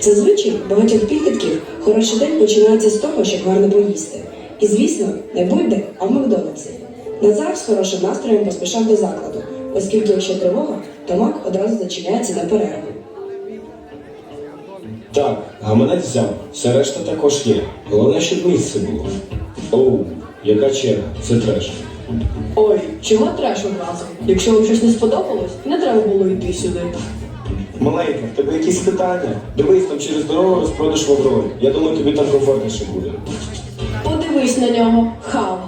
Зазвичай багатьох підлітків хороший день починається з того, щоб гарно поїсти. І звісно, не будь-де, а в Макдональдсі. Назар з хорошим настроєм поспішав до закладу, оскільки якщо тривога, то Мак одразу зачиняється на перерву. Так, гаманець взяв. Все решта також є. Головне, щоб місце було. Оу, яка черга, це треш. Ой, чого треш одразу? Якщо вам щось не сподобалось, не треба було йти сюди. Маленька, в тебе якісь питання? Дивись, там через дорогу розпродаж в Я думаю, тобі там комфортніше буде. Подивись на нього, хам.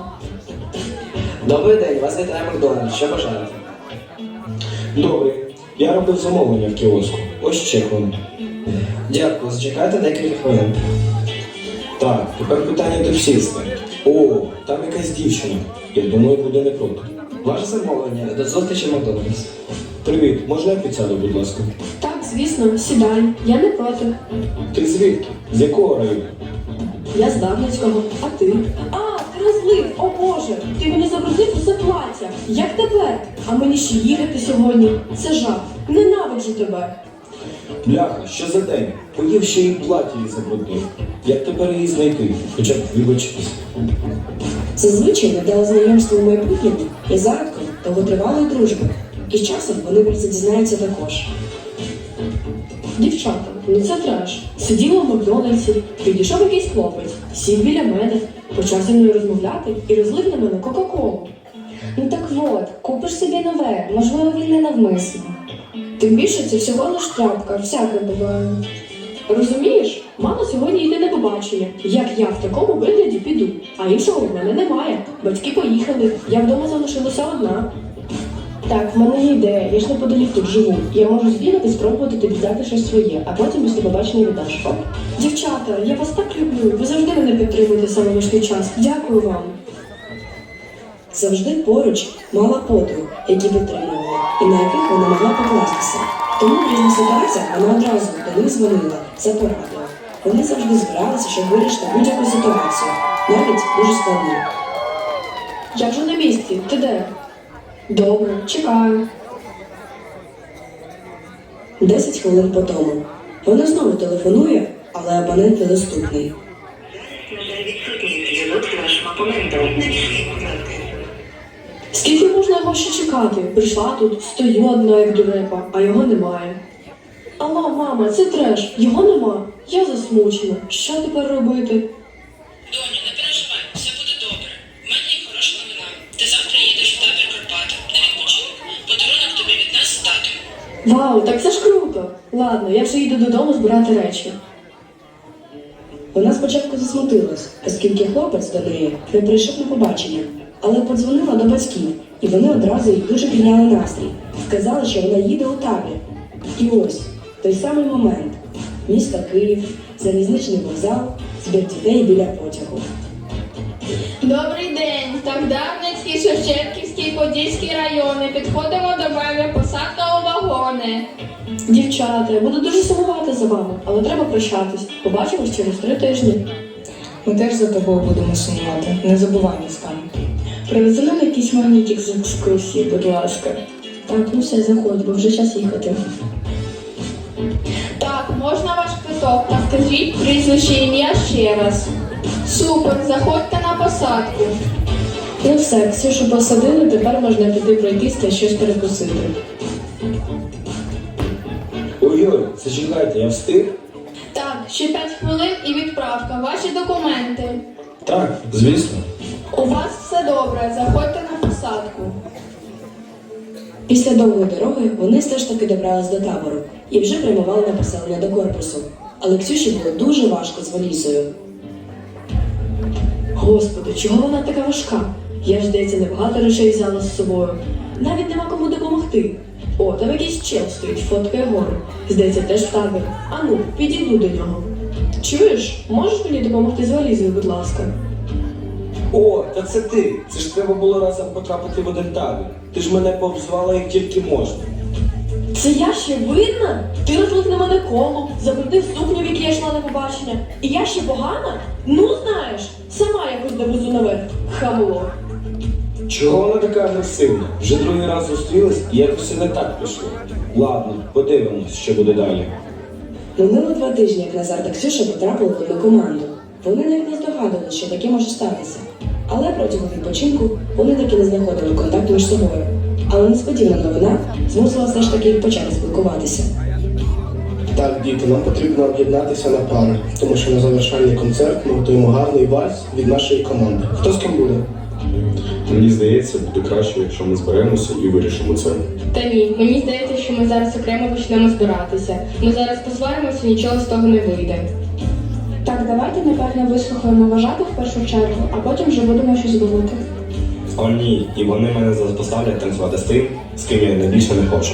Добрий день, вас вітає Макдональдс. Що бажаєте? Добре, я робив замовлення в кіоску. Ось чек вам. Дякую, зачекайте декілька хвилин. Так, тепер питання до всіх стає. О, там якась дівчина. Я думаю, буде не проти. Ваше замовлення до зустрічі Макдональдс. Привіт, можна я підсяду, будь ласка? Так, звісно, сідай. Я не проти. Ти звідки? З якого району? Я з Дарницького, а ти? А, ти розлив, о Боже! Ти мені забруднив усе плаття. Як тепер? А мені ще їхати сьогодні. Це жах. Ненавиджу тебе. Бляха, що за день? Поїв ще й платі її забруднив. Як тепер її знайти? Хоча б вибачитись. Зазвичай надали знайомство майбутньому і зародком довготривалої дружби. І часом вони про це дізнаються також. Дівчата, ну це треш. Сиділа в Макдональдсі, підійшов якийсь хлопець, сів біля мене, почав зі мною розмовляти і розлив на мене Кока-Колу. Ну так от, купиш собі нове, можливо, він не навмисно. Тим більше це всього лиш трапка, всяке буває. Розумієш, мама сьогодні йде на побачення. Як я в такому вигляді піду, а іншого в мене немає. Батьки поїхали, я вдома залишилася одна. Так, в мене є ідея, я ж неподалік тут живу. Я можу збігати, спробувати тобі дати щось своє, а потім після побачення віддаш. Оп. Дівчата, я вас так люблю. Ви завжди мене підтримуєте саме важкий час. Дякую вам. Завжди поруч мала подруг, які підтримували, і на яких вона могла покластися. Тому в різних ситуаціях вона одразу до них дзвонила за порадою. Вони завжди збиралися, щоб вирішити будь-яку ситуацію, навіть дуже складну. Я вже на місці. Ти де? Добре, чекаю. Десять хвилин по тому. Вона знову телефонує, але абонент недоступний. Скільки можна його ще чекати? Прийшла тут, стою одна як дурепа, а його немає. Алло, мама, це треш, його нема. Я засмучена. Що тепер робити? Доню, не переживай, все буде добре. У мене є хороша новина. Ти завтра їдеш в табір Карпати на відпочинок. Подарунок тобі від нас з татом. Вау, так це ж круто. Ладно, я вже їду додому збирати речі. Вона спочатку засмутилась, оскільки хлопець до неї не прийшов на побачення, але подзвонила до батьків, і вони одразу їй дуже підняли настрій. Сказали, що вона їде у табір. І ось той самий момент: місто Київ, залізничний вокзал, збір дітей біля потягу. Добрий день. Так Дарницький, Шевченківський, Подільський райони. Підходимо до мене, посадка у вагони. Дівчата, я буду дуже сумувати за вами, але треба прощатись. Побачимось через три тижні. Ми теж за тобою будемо сумувати. Не забувай нас там. Привези нам якийсь магнітик з екскурсії, будь ласка. Так, ну все, заходь, бо вже час їхати. Так, можна ваш квиток? Та скажіть прізвище ім'я ще раз. Супер, заходьте на посадку. Ну все, Ксюшу посадили, тепер можна піти пройтись та щось перекусити. Ой-ой, зачекайте, я встиг? Так, ще 5 хвилин і відправка. Ваші документи. Так, звісно. У вас все добре, заходьте на посадку. Після довгої дороги вони все ж таки добрались до табору і вже прямували на поселення до корпусу. Але Ксюші було дуже важко з валізою. Господи, чого вона така важка? Я ж здається, небагато речей взяла з собою. Навіть нема кому допомогти. О, там якийсь чел стоїть, фоткає гори. Здається, теж в табір. Ану, підійду до нього. Чуєш, можеш мені допомогти з валізою, будь ласка? О, та це ти. Це ж треба було разом потрапити в один табір. Ти ж мене повзвала як тільки можна. Це я ще винна? Ти розлив на мене колу, забрудив сукню, в якій я йшла на побачення. І я ще погана? Ну знаєш, сама якось довезу наверх. Хамло. Чого вона така агресивна? Вже другий раз зустрілись і якось все не так пішло. Ладно, подивимось, що буде далі. Минуло два тижні, як Назар та Ксюша потрапили в одну команду. Вони навіть не здогадували, що таке може статися. Але протягом відпочинку вони таки не знаходили контакту між собою. Але несподівана новина змусила все ж таки почати спілкуватися. Так, діти, нам потрібно об'єднатися на пари, тому що на завершальний концерт ми готуємо гарний вальс від нашої команди. Хто з ким буде? Мені здається, буде краще, якщо ми зберемося і вирішимо це. Та ні, мені здається, що ми зараз окремо почнемо збиратися. Ми зараз посваримося, нічого з того не вийде. Так, давайте напевно вислухаємо вважати в першу чергу, а потім вже будемо щось говорити. О ні, і вони мене зараз поставлять танцювати з тим, з ким я найбільше не хочу.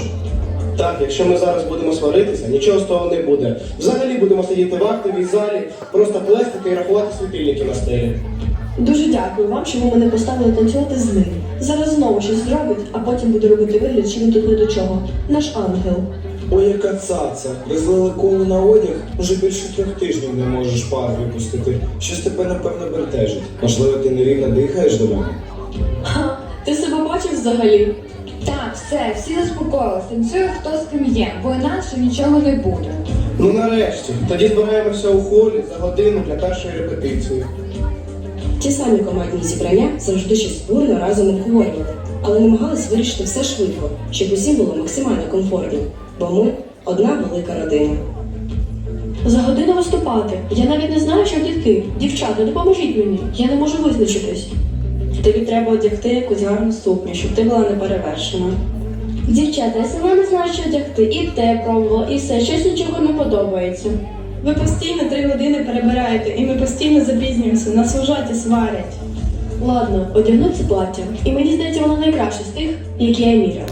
Так, якщо ми зараз будемо сваритися, нічого з того не буде. Взагалі будемо сидіти в актовій залі, просто плестити і рахувати світильники на стелі. Дуже дякую вам, що ви мене поставили танцювати з ним. Зараз знову щось зробить, а потім буде робити вигляд, що він тут не до чого. Наш ангел. Ой, яка цаца! Ви злили коло на одяг? Уже більше трьох тижнів не можеш пар випустити. Щось тебе, напевно, бентежить. Можливо, ти нерівно дихаєш до мене? Ха, ти себе бачив взагалі? Так, все, всі заспокоїлися. Танцює хто з ким є, бо інакше нічого не буде. Ну нарешті, тоді збираємося у холі за годину для першої репетиції. Ті самі командні зібрання завжди щось бурно разом обговорювали, але намагались вирішити все швидко, щоб усім було максимально комфортно, бо ми одна велика родина. За годину виступати. Я навіть не знаю, що вдягти. Дівчата, допоможіть мені. Я не можу визначитись. Тобі треба одягти якусь гарну сукню, щоб ти була неперевершена. Дівчата, я сама не знаю, що одягти. І те пробувала, і все, щось нічого не подобається. Ви постійно три години перебираєте, і ми постійно запізнюємося, нас вважаті сварять. Ладно, одягну це плаття. І мені здається, воно найкраще з тих, які я міряла.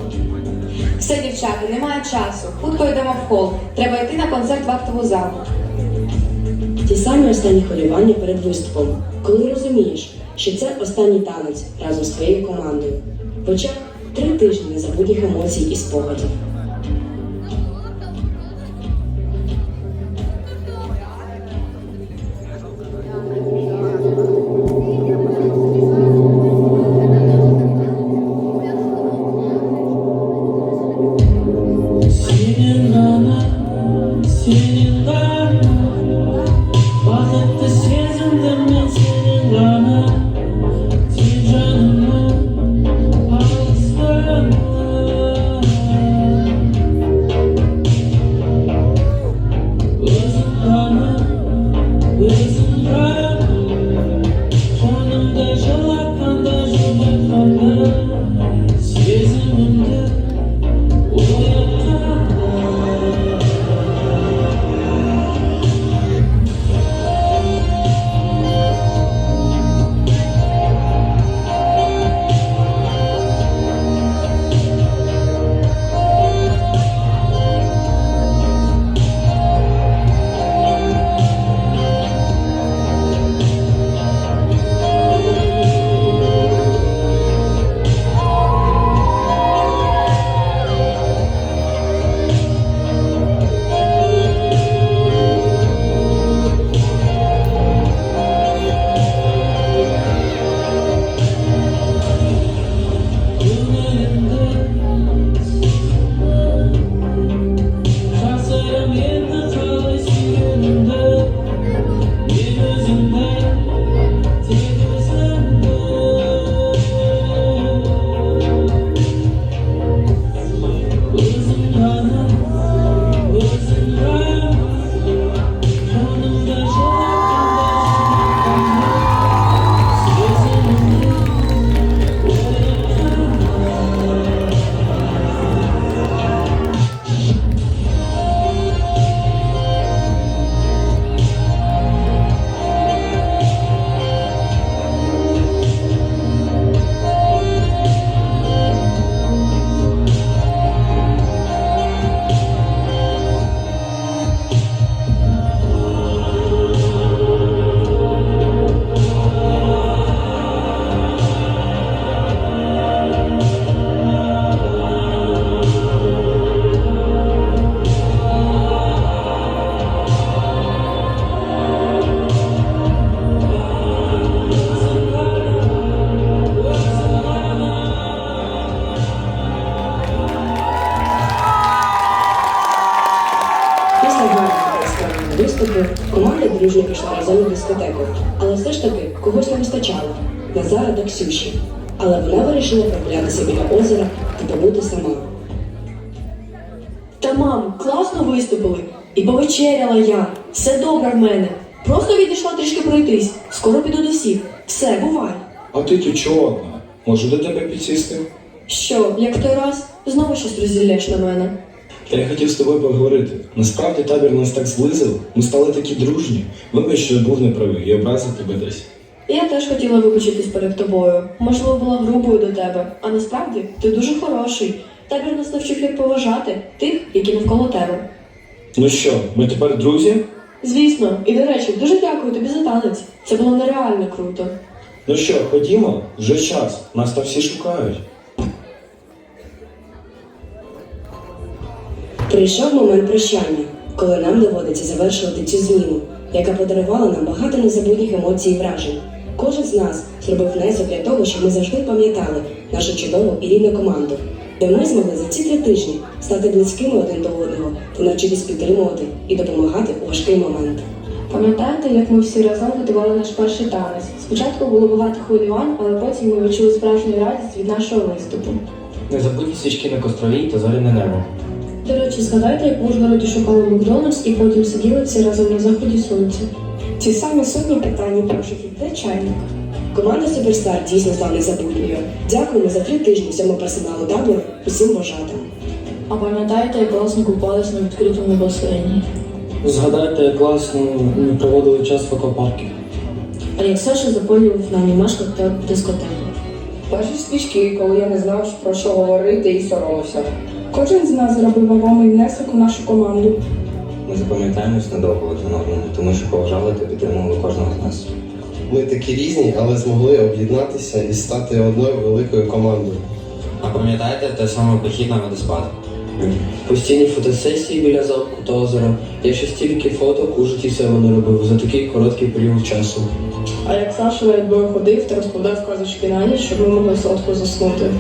Все, дівчата, немає часу. Хутко йдемо в хол. Треба йти на концерт в актову залу. Ті самі останні хвилювання перед виступом, коли розумієш, що це останній танець разом з твоєю командою. В очах три тижні незабутніх емоцій і спогадів. Вирішила прогулятися біля озера та побути сама. Та мам, класно виступили. І повечеряла я. Все добре в мене. Просто відійшла трішки пройтись. Скоро піду до всіх. Все, бувай. А ти тут чого одна? Можу до тебе підсісти? Що, як той раз, знову щось розділяєш на мене. Та я хотів з тобою поговорити. Насправді табір нас так зблизив, ми стали такі дружні. Вибач, що я був неправий і образив тебе десь. Я теж хотіла вибачитись перед тобою. Можливо, була грубою до тебе. А насправді ти дуже хороший. Табір нас навчив як поважати тих, які навколо тебе. Ну що, ми тепер друзі? Звісно, і до речі, дуже дякую тобі за танець. Це було нереально круто. Ну що, ходімо, вже час, нас там всі шукають. Прийшов момент прощання, коли нам доводиться завершувати цю зміну, яка подарувала нам багато незабутніх емоцій і вражень. Кожен з нас зробив внесок для того, щоб ми завжди пам'ятали нашу чудову і рідну команду, де ми змогли за ці три тижні стати близькими один до одного та навчитись підтримувати і допомагати у важкий момент. Пам'ятаєте, як ми всі разом готували наш перший танець? Спочатку було багато хвилювань, але потім ми відчули справжню радість від нашого виступу. Незабутні свічки на кострові та зоряне небо. До речі, згадайте, як в Ужгороді шукали Макдональдс і потім сиділи всі разом на заході сонця. Ці самі сотні питань і пошуків де чайник. Команда Суперстар дійсно стала незабутньою. Дякуємо за три тижні всьому персоналу табору, усім вважатим. А пам'ятаєте, як класно купались на відкритому басейні? Згадайте, як класно ми проводили час в аквапарку. А як Саша запалював на анімашках та дискотеках? Перші свічки, коли я не знав, про що говорити і соромився. Кожен з нас зробив вагомий внесок у нашу команду. Ми запам'ятаємось надовго один одному, тому що поважали та підтримували кожного з нас. Ми такі різні, але змогли об'єднатися і стати одною великою командою. А пам'ятаєте те саме похід на водоспад? Постійні фотосесії біля замку та озера. Я ще стільки фоток у житті себе не робив за такий короткий період часу. А як Саша над ходив та розповідав казочки на ніч, щоб ми могли сладко заснути.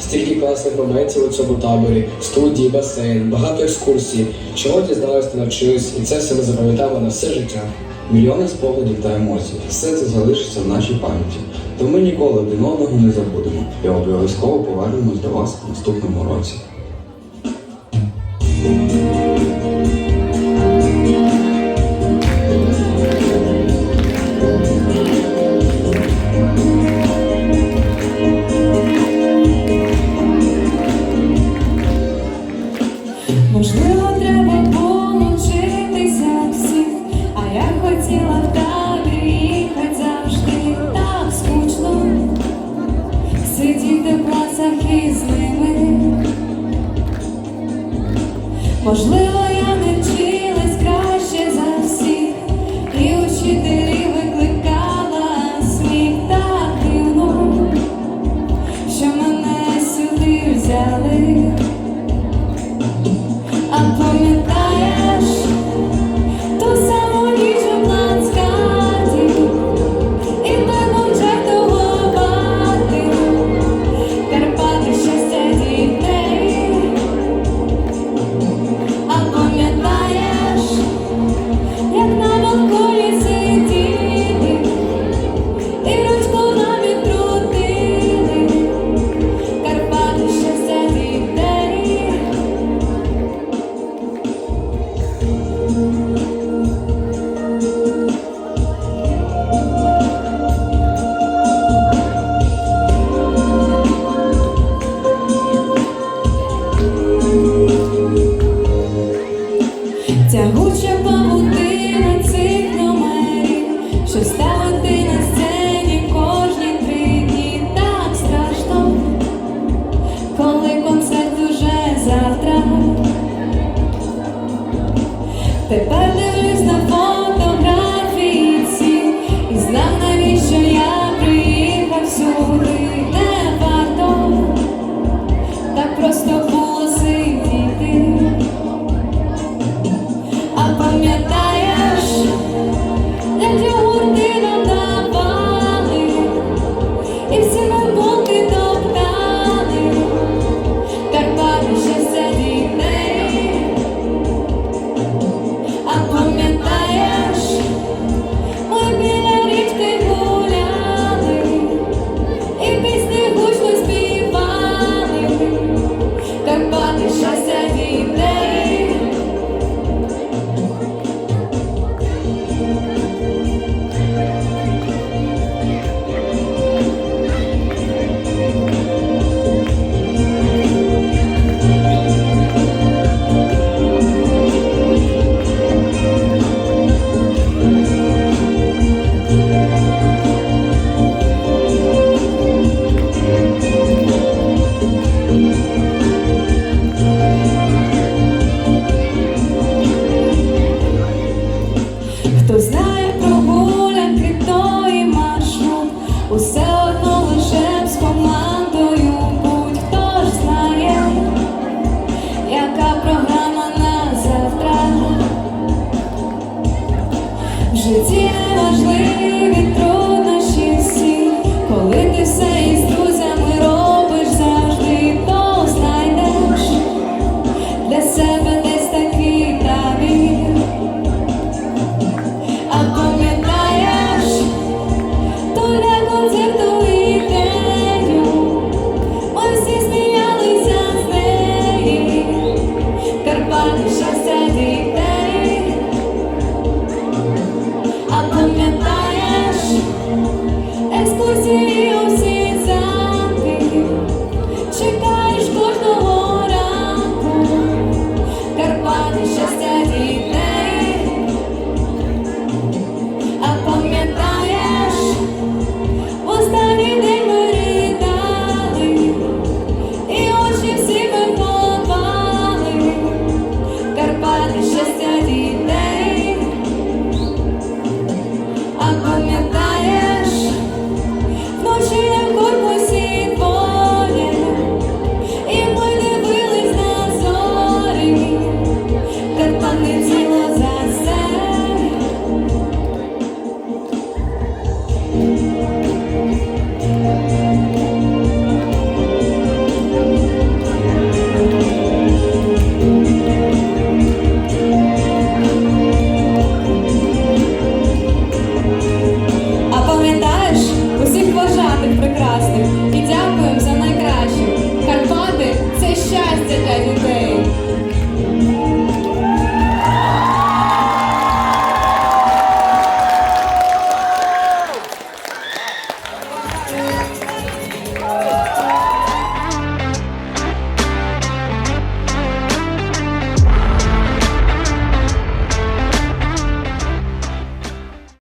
Стільки класних моментів у цьому таборі, студії, басейн, багато екскурсій. Чого дізналися навчились, і це все ми запам'ятаємо на все життя. Мільйони спогадів та емоцій. Все це залишиться в нашій пам'яті. То ми ніколи один одного не забудемо і обов'язково повернемось до вас в наступному році. Можливо, треба получитися всіх, а я хотіла в табір завжди. Так скучно. Сидіти в класах із ними.